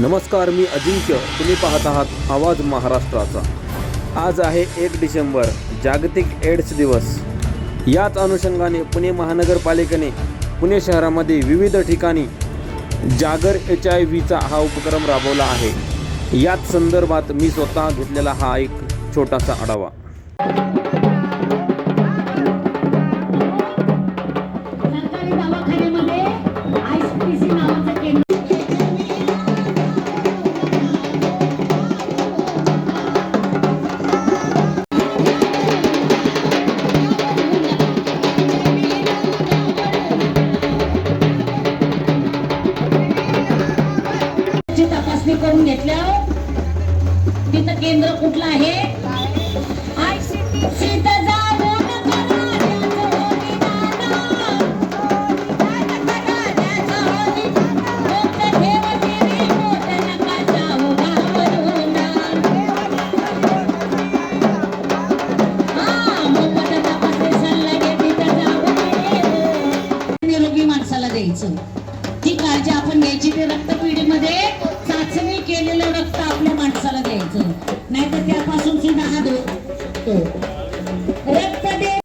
नमस्कार मी अजिंक्य. तुम्ही पाहत आहात आवाज महाराष्ट्राचा. आज आहे एक डिसेंबर जागतिक एड्स दिवस. याच अनुषंगाने पुणे महानगरपालिकेने पुणे शहरामध्ये विविध ठिकाणी जागर एच आय व्हीचा हा उपक्रम राबवला आहे. याच संदर्भात मी स्वतः घेतलेला हा एक छोटासा आढावा. सरकारी तपासणी करून घेतल्या तिथं केंद्र कुठलं निरोगी माणसाला द्यायचं. ती काळजी आपण घ्यायची ते रक्तपिढीमध्ये केलेलं रक्त आपल्या माणसाला द्यायचं. नाहीतर त्यापासून सुद्धा हा. धो- रक्त दे